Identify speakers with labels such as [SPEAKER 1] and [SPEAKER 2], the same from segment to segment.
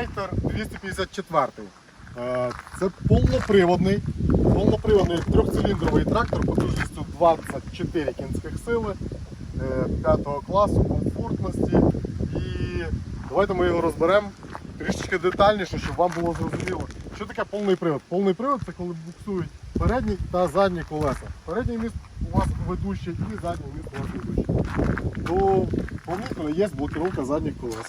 [SPEAKER 1] Файтер 254. Е, Це повноприводний, повноприводний трьохциліндровий трактор потужністю 24 кінських сили 5 класу, комфортності. І давайте ми його розберемо трішечки детальніше, щоб вам було зрозуміло. Що таке повний привод? Повний привод це коли буксують передні та задні колеса. Передній міст у вас ведущий і задній міст у вас ведущий. То помітно є блокировка задніх колес.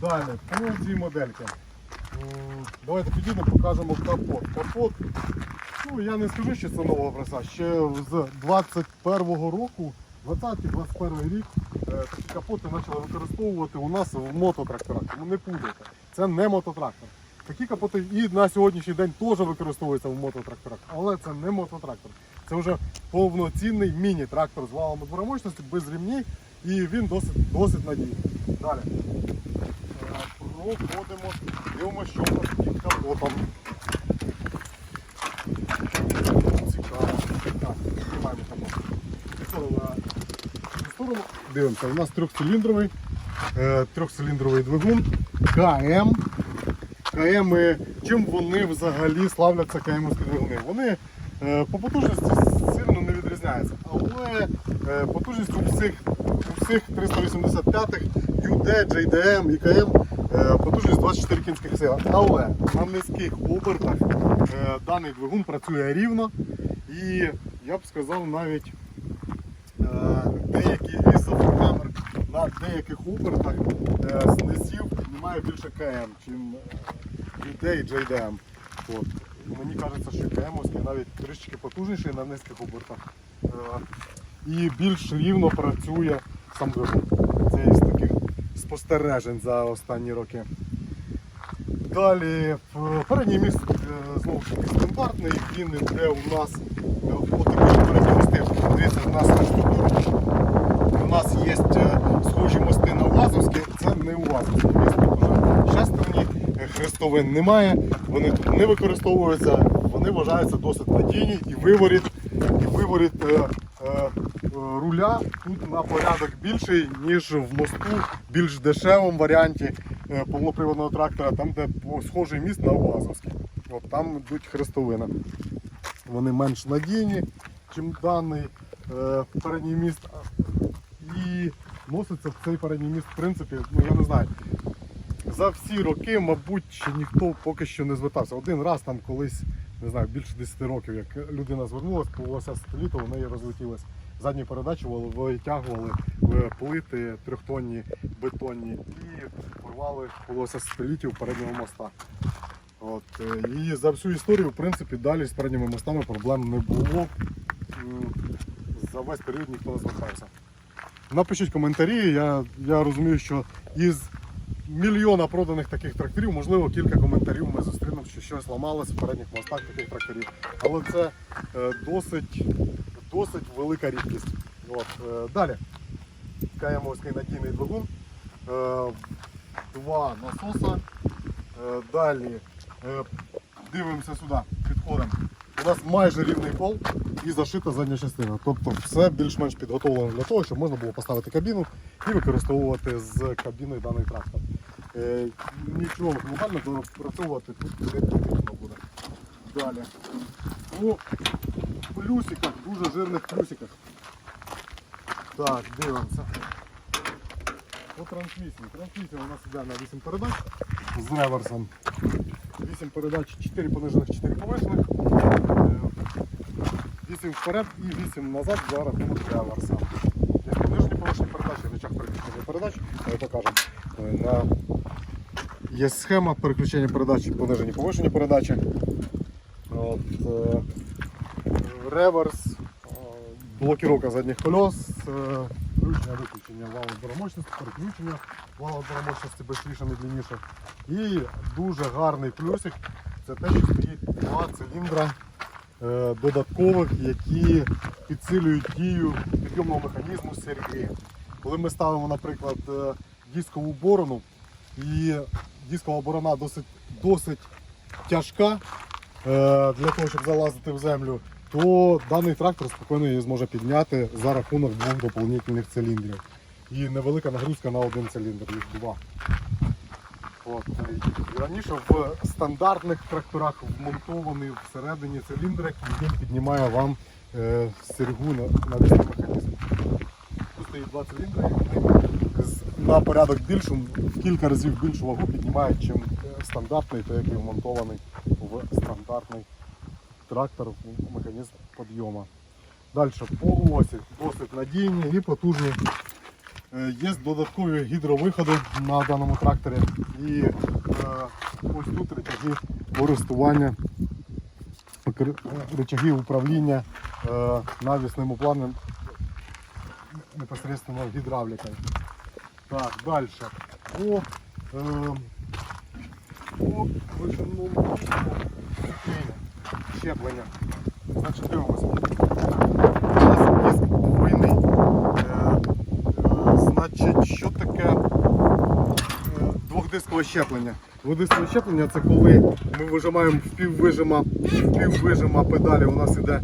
[SPEAKER 1] Далі, по цій модельки. Давайте підійдемо, покажемо капот. Капот, ну я не скажу, що це нового образця. Ще з 21-го року, 20-21 рік, е, такі капоти почали використовувати у нас в мототракторах. Тому не путайте. Це не мототрактор. Такі капоти і на сьогоднішній день теж використовуються в мототракторах, але це не мототрактор. Це вже повноцінний міні-трактор з валом відборомочності без рівнів і він досить, досить надійний. Далі. Проходимо, дивимося, що у нас під капотом. Цікаво. Дивимося, у нас трьохциліндровий, е, трьохциліндровий двигун КМ. КМ, чим вони взагалі славляться КМські двигуни? Вони е, по потужності але е, потужність у всіх, у всіх 385-х UD, JDM і КМ е, потужність 24 кінських сил. Але на низьких обертах е, даний двигун працює рівно і я б сказав навіть е, деякі ізофоркамер на деяких обертах з низів немає більше КМ, чим людей JDM. От. Мені кажеться, що КМовський навіть трішки потужніший на низьких обертах. Е, І більш рівно працює сам вибор Це із таких спостережень за останні роки. Далі передній міст е, знову ж таки стандартний, він йде у нас е, отакий передній мости. Дивіться, у нас на штукатурці. У нас є е, схожі мости на УАЗовські, це не УАЗовські. Міст тут вже шестерні, хрестовин немає, вони тут не використовуються, вони вважаються досить надійні і виворіт, і виворіт е, е, руля тут на порядок більший, ніж в мосту, більш дешевому варіанті е, повноприводного трактора, там де схожий міст на УАЗовський. От там йдуть хрестовини. Вони менш надійні, чим даний е, передній міст. І носиться в цей передній міст, в принципі, ну я не знаю. За всі роки, мабуть, ще ніхто поки що не звертався. Один раз там колись, не знаю, більше 10 років, як людина звернулася, полоса сателіту, у неї розлетілась. Задню передачу витягували плити трьохтонні, бетонні і порвали полоса сателітів переднього моста. От, е, і за всю історію, в принципі, далі з передніми мостами проблем не було. За весь період ніхто не звертався. Напишіть коментарі. Я, я розумію, що із мільйона проданих таких тракторів, можливо, кілька коментарів ми зустрінемо, що щось ламалось в передніх мостах таких тракторів. Але це е, досить, досить велика рідкість. От, е, далі. КМовський надійний двигун. Е, два насоса. Далі дивимося сюди, підходимо. У нас майже рівний пол і зашита задня частина. Тобто все більш-менш підготовлено для того, щоб можна було поставити кабіну і використовувати з кабіною даний трактор. Е, нічого глобально допрацьовувати тут не потрібно буде. Далі. Ну, в плюсиках, дуже жирних плюсиках. Так, дивимося. По трансмісії. Трансмісія у нас йде на 8 передач з реверсом. 8 передач, 4 понижених, 4 повишених. Е, 8 вперед і 8 назад за рахунок реверса. Є понижені повишені передачі, передач, ми покажемо. Е, На... Є схема переключення передач, понижені повишені передачі. От, е, реверс, е, блокіровка задніх колес, включення виключення валу боромочності, переключення валу боромочності швидше, медленніше. І дуже гарний плюсик це те, що стоїть два циліндра додаткових, які підсилюють дію підйомного механізму серії. Коли ми ставимо, наприклад, е, дискову борону, і дискова борона досить, досить тяжка е, для того, щоб залазити в землю, то даний трактор спокійно її зможе підняти за рахунок двох доповнительних циліндрів. І невелика нагрузка на один циліндр, їх два. От. І Раніше в стандартних тракторах вмонтований всередині циліндр, який піднімає вам е, сергу на, на механізм. Тут стоїть два циліндри, і вони з- на порядок більшу, в кілька разів більшу вагу піднімають, ніж стандартний, той, який вмонтований в стандартний трактор механізм підйому. Далі по осі досить надійні і потужні. Е, Є додаткові гідровиходи на даному тракторі і е, ось тут рычаги користування, е, управління е, навісним планом непосредственно гідравлікою. Так, далі. По, е, по щеплення. Значить, дивимося. У нас двойний. Е, е, значить, що таке е, двохдискове щеплення? Двохдискове щеплення це коли ми вижимаємо в піввижима, в піввижима педалі у нас іде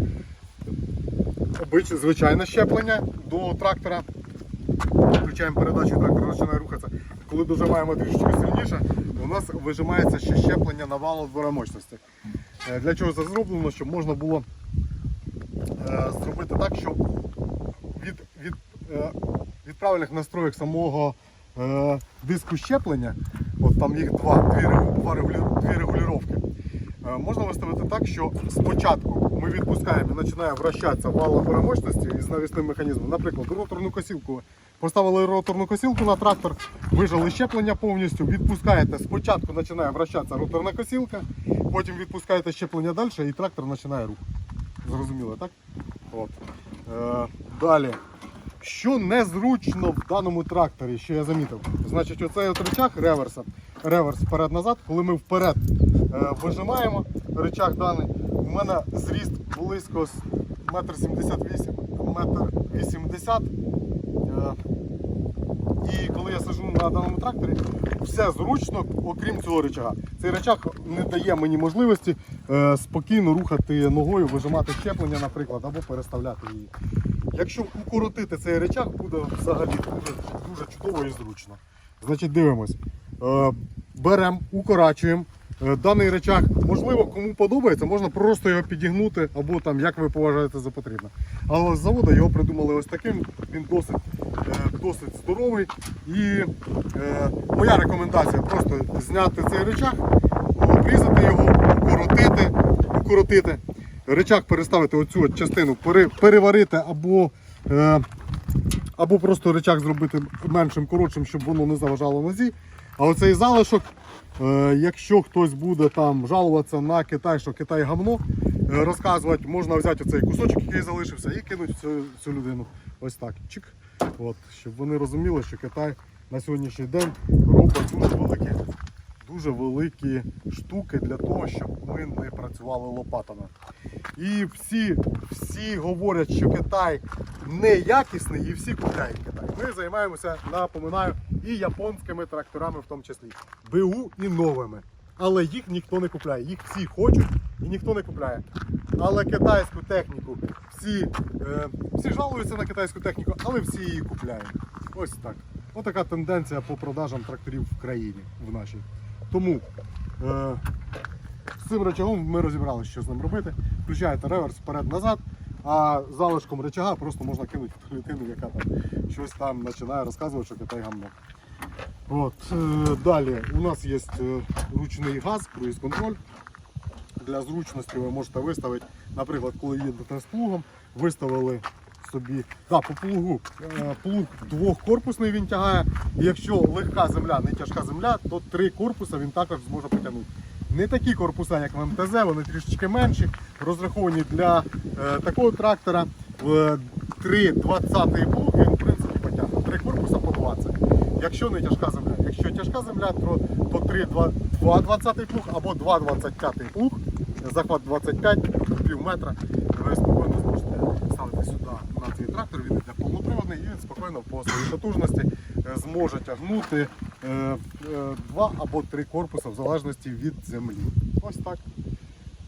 [SPEAKER 1] обич- звичайне щеплення до трактора. Включаємо передачу, трактор починає рухатися. Коли дожимаємо трішечки сильніше, у нас вижимається ще щеплення на валу мощності. Е, Для чого це зроблено? Щоб можна було е, зробити так, щоб від, від, е, від правильних настроїк самого диску щеплення, от там їх два, дві, два регулювання, можна виставити так, що спочатку ми відпускаємо і починає вращатися вал мощності із навісним механізмом. Наприклад, роторну косілку. Поставили роторну косілку на трактор, вижали щеплення повністю, відпускаєте, спочатку починає вращатися роторна косілка, потім відпускаєте щеплення далі і трактор починає рух. Зрозуміло, так? От. Е, далі. Що незручно в даному тракторі, що я замітив? Значить, оцей от рычаг реверса, реверс вперед-назад, коли ми вперед е, вижимаємо рычаг даний, у мене зріст близько з 1,78 метр 80 Е, І коли я сижу на даному тракторі, все зручно, окрім цього рычага. Цей рычаг не дає мені можливості е, спокійно рухати ногою, вижимати щеплення, наприклад, або переставляти її. Якщо укоротити цей рычаг, буде взагалі дуже, дуже чудово і зручно. Значить, дивимось. Е, беремо, укорачуємо. Е, Даний речах, можливо, кому подобається, можна просто його підігнути або там, як ви поважаєте за потрібне. Але з заводу його придумали ось таким, він досить, е, досить здоровий. І е, моя рекомендація просто зняти цей речах, обрізати його, укоротити, укоротити. Речах переставити оцю частину, переварити або, е, або просто речах зробити меншим, коротшим, щоб воно не заважало нозі. А оцей залишок, е, якщо хтось буде там жалуватися на Китай, що Китай гамно, е, розказувати, можна взяти оцей кусочок, який залишився, і кинути цю, цю людину. Ось так. Чик. От, щоб вони розуміли, що Китай на сьогоднішній день робить дуже великі, дуже великі штуки для того, щоб ми не працювали лопатами. І всі, всі говорять, що Китай неякісний і всі купляють Китай. Ми займаємося, напоминаю, і японськими тракторами в тому числі. БУ і новими. Але їх ніхто не купляє. Їх всі хочуть і ніхто не купляє. Але китайську техніку всі, е, всі жалуються на китайську техніку, але всі її купляють. Ось так. Ось така тенденція по продажам тракторів в країні в нашій. Тому е, з цим рычагом ми розібралися, що з ним робити. Включаєте реверс вперед-назад, а залишком рычага просто можна кинути в людину, яка там щось там починає розказувати, що Китай гамно. От, е, далі у нас є е, ручний газ, круїз-контроль. Для зручності ви можете виставити, наприклад, коли їдете з плугом, виставили собі. Да, по плугу. Е, Плуг двохкорпусний він тягає. Якщо легка земля, не тяжка земля, то три корпуса він також зможе потягнути. Не такі корпуса, як в МТЗ, вони трішечки менші, розраховані для е, такого трактора. В 3,20 плуг він в принципі потягне. Три корпуса по 20. Якщо не тяжка земля. Якщо тяжка земля, то, то 3,20 плуг або 2,25 плуг, захват 25, пів метра. Ви спокійно зможете ставити сюди на цей трактор, він йде повноприводний і він спокійно по своїй потужності е, зможе тягнути два або три корпуси в залежності від землі. Ось так.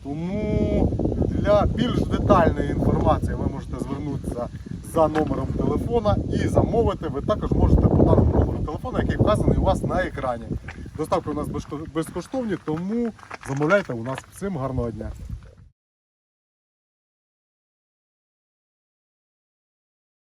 [SPEAKER 1] Тому для більш детальної інформації ви можете звернутися за номером телефона і замовити. Ви також можете по даному номеру телефона, який вказаний у вас на екрані. Доставки у нас безкоштовні, тому замовляйте у нас. Всім гарного дня.